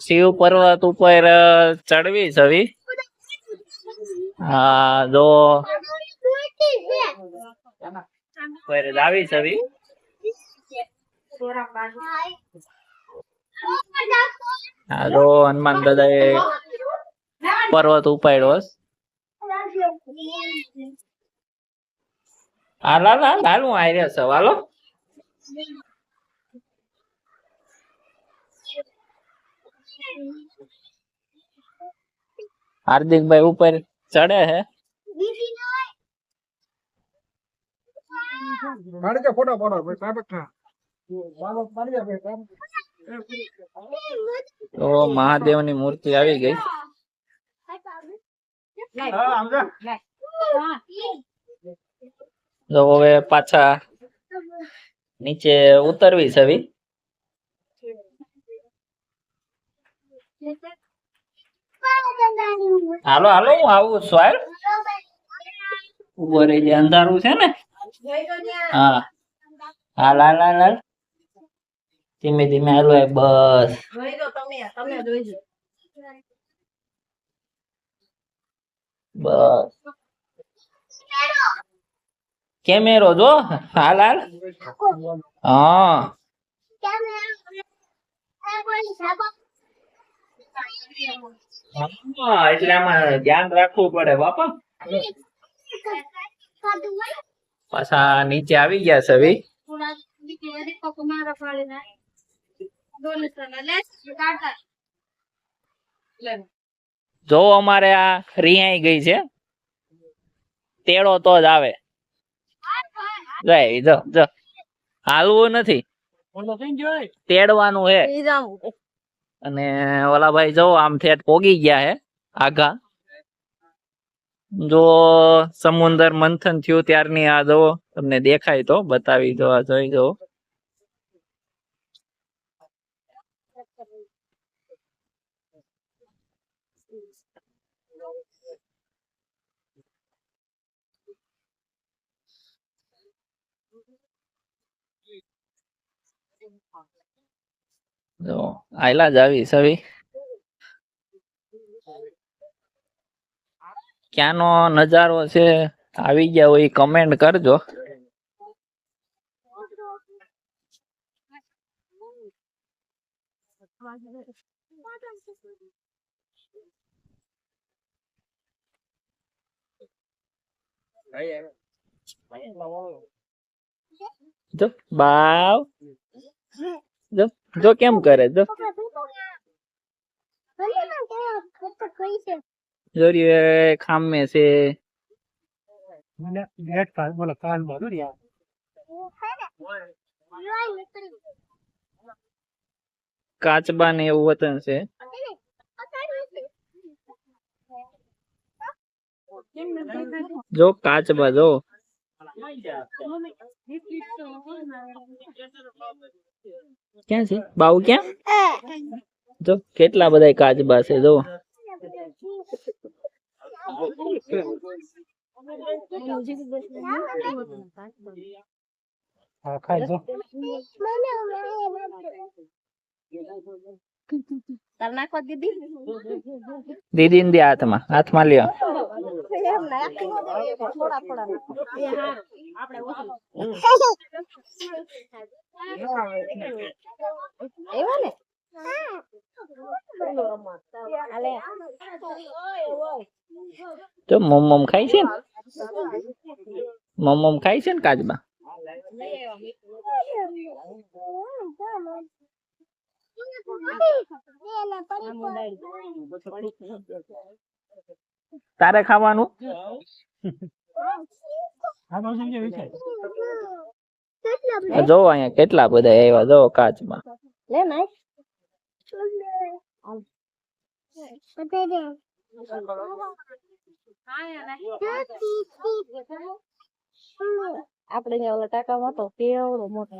શિવ પર્વત ઉપર ચડવી છવી હા, જો. ઉપર લાવી છવી હા, જો, હનુમાન દાદાએ પર્વત ઉપાડ્યો. હાલ હાલ હાલ હું આવી રહ્યો છું હાર્દિકભાઈ ઉપર ચડે હે? ફોટો પાડો ભાઈ સાહેબ તો મહાદેવની મૂર્તિ આવી ગઈ. તો હવે પાછા નીચે ઉતરવી છવી હાલો હાલો, હું આવું સોયલ ઊભો રહી જાય અંધારું છે ને? હા. હાલ હાલ હાલ હાલ. ધીમે ધીમે, હાલો બસ. બસ. કેમેરો જો હાલ હાલ. હા. હા, એટલે આમાં ધ્યાન રાખવું પડે બાપા પાછા નીચે આવી ગયા છે હવે. જો અમારે આ રિયાઈ ગઈ છે તેડો તો જ આવે. જો જો. હાલવું નથી. ફોટો થઈ ગયો તેડવાનું હે. અને ઓલા ભાઈ જો આમ ઠેઠ પોગી ગયા હે આઘા જો સમુદ્ર મંથન થયું ત્યારની આ જો તમને દેખાય તો બતાવી દો, આ જોઈ જો જો, આયલા જ આવી, સવી. ક્યાંનો નજારો છે, આવી ગયા હોય કમેન્ટ કરજો. જો, બાવ. જો. જો કેમ કરે જો જોરી ખામે છે મને નેટ કાલ બોલો કાલ બોલો યાર કાચબા ને એવું વતન છે જો કાચબા જો ક્યાં છે? બાઉ ક્યાં? જો કેટલા બધા કાચબા છે જો હા ખાઈ જો તાર નાખો દીદી દીદી ને દે હાથમાં. હાથમાં લ્યો. તો મમ ખાય છે ને? મમ ખાય છે ને કાચબા? તારે ખાવાનું જો અહીંયા કેટલા બધા આવ્યા, જો કાચમાં લે. આપણે ઓલા ટાંકામાં તો કેવડો મોટો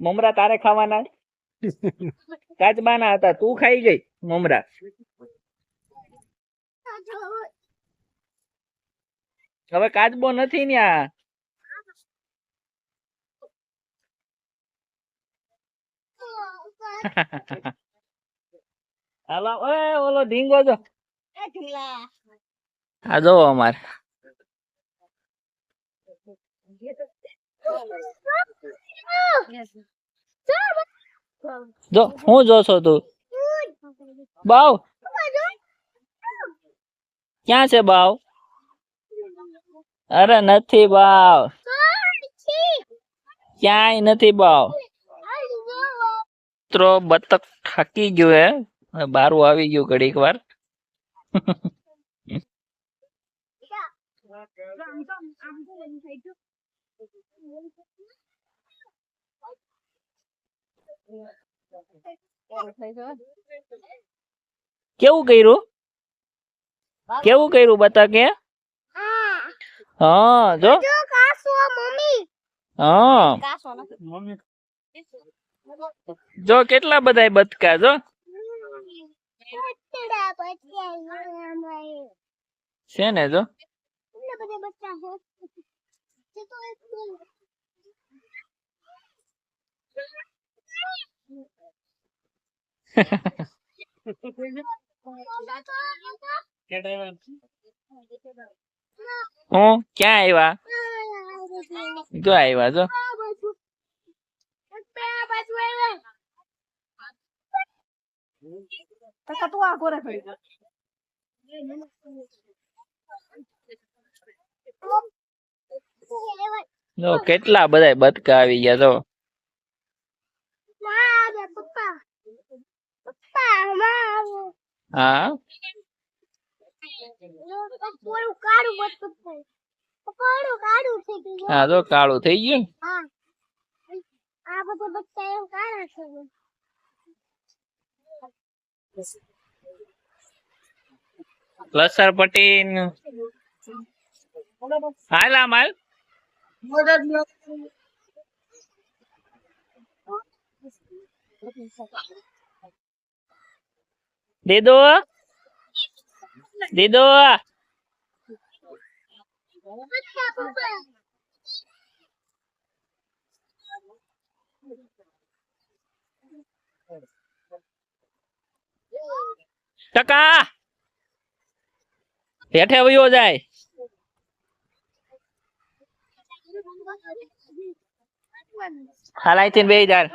મમરા તારે ખાવાના? કાચબાના હતા તું ખાઈ ગઈ મમરા. હવે કાચબો નથી ન્યા આ. હાલો એ ઓલો ઢીંગો જો. આ જો અમારે. જો હું જોશો તું? બાવ. ક્યાં છે બાવ? અરે નથી બાવ. ક્યાંય નથી બાવ. મિત્રો બતક થાકી ગયો હે. બારું આવી ગયું ઘડીક વાર. કેવું કર્યું? કેવું કર્યું બતકે હા જો. હા. મમ્મી જો કેટલા બધા બતકા જો. છે ને જો હું? ક્યાં આવ્યા જો આવ્યા જો. તું tua agora, velho. જો કેટલા બધા બતકા આવી ગયા જો હા હા તો કાળું થઈ ગયું આ બધા બચ્ચા એમ કાળા છે લસર પટ્ટી હાલ આમ હાલ. દીદો? દીદો? ટકા હેઠે વયો જાય હાલ અહીંથી બે જાય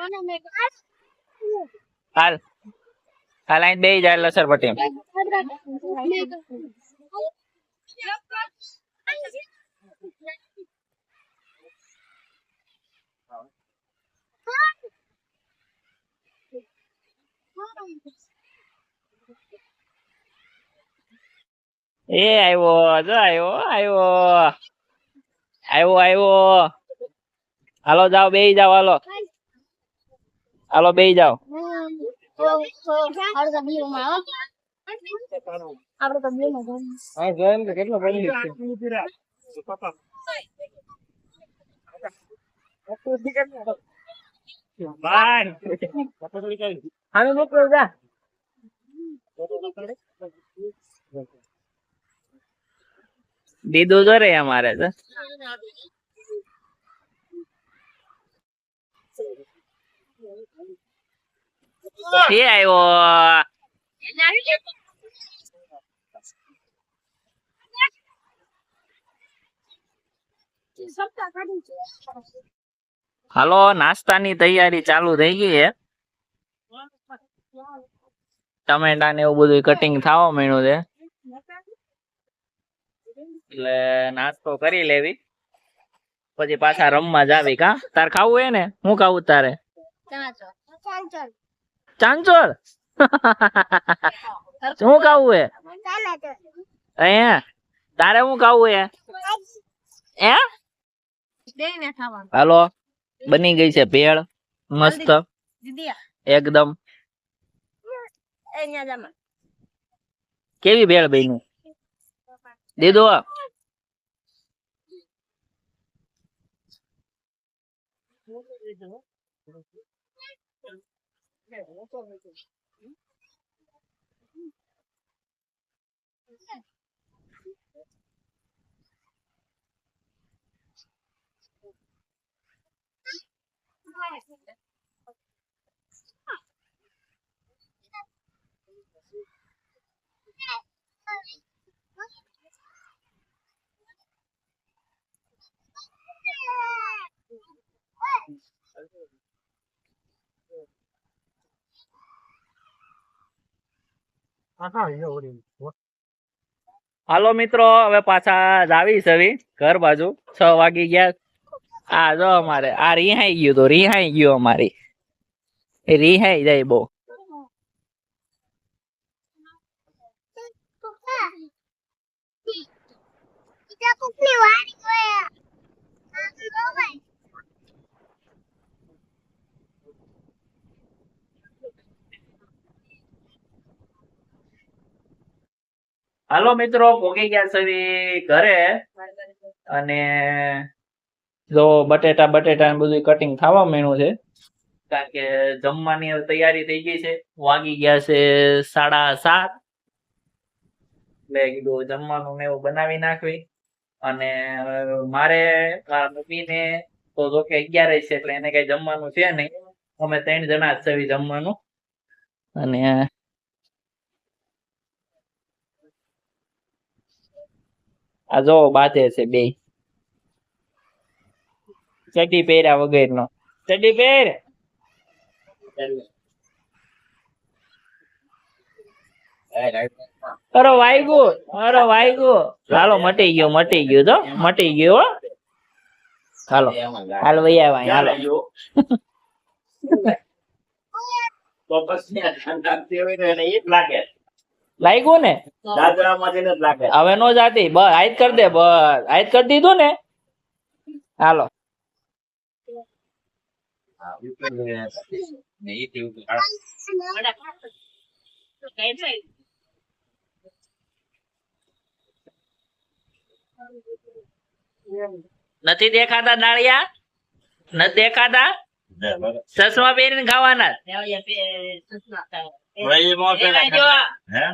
હાલ હાલ અહીં બે જાય લસર પટ્ટી એ આવ્યો જો આવ્યો આવ્યો આવ્યો આવ્યો હાલો જાઓ બે જાઓ હાલો. હાલો બે જાઓ. કેટલો બની છે આને મોકલો જા દીદું જો રે અમારે તો. એ આવ્યો હાલો નાસ્તાની તૈયારી ચાલુ થઈ ગઈ છે ટમેટા ને એવું બધું કટિંગ થવા માંડ્યું છે. એટલે નાસ્તો કરી લેવી. પછી પાછા રમવા જાવી કા? તાર ખાવું હે ને? હું ખાવું તારે? ચાંચો ચાંચો ચાંચોર? શું ખાવું હે? અહીંયા? તારે શું ખાવું હે? ખાવાનું. હાલો. બની ગઈ છે ભેળ. મસ્ત. એકદમ. એ ન્યા જમા કેવી ભેળ બની દીદો આખા અહીંયા ઓળી. હાલો મિત્રો હવે પાછા જાવી સવી ઘર બાજુ. છ વાગી ગયા. આ જો અમારે આ રિહાઈ ગયું તો રિહાઈ ગયું અમારી. એ રિહાઈ જાય બહુ. કુકની વાડી ગયા આ તો ભાઈ હાલો મિત્રો, પોગી ગયા સવી ઘરે. અને જો બટેટા બટેટા ને બધું કટિંગ થવા માંડ્યું છે. કારણ કે જમવાની તૈયારી થઈ ગઈ છે. વાગી ગયા છે સાડા સાત. એટલે કીધું જમવાનું ને એવું બનાવી નાખવી. અને મારે, મારા મમ્મીને તો જો કે અગિયાર છે, એટલે એને કઈ જમવાનું છે નહીં. અમે ત્રણ જણા જ છે જમવાનું. અને આ જો બાતે છે બે. ચડ્ડી પહેર્યા વગરનો. ચડ્ડી પહેર. અરે વાયગુ અરે વાયગુ. હાલો મટી ગયો મટી ગયો તો મટી ગયો હો. હાલો હાલ વૈયા ભાઈ હાલો. લાગ્યું ને? હવે નો જાતી. બસ આયત કર દે બસ. આયત કરી દીધું ને? હાલો. નથી દેખાતા ડાળિયા નથી દેખાતા? ચશ્મા પહેરીને ખાવાના? ભાઈ મોં પહેલા જો હે?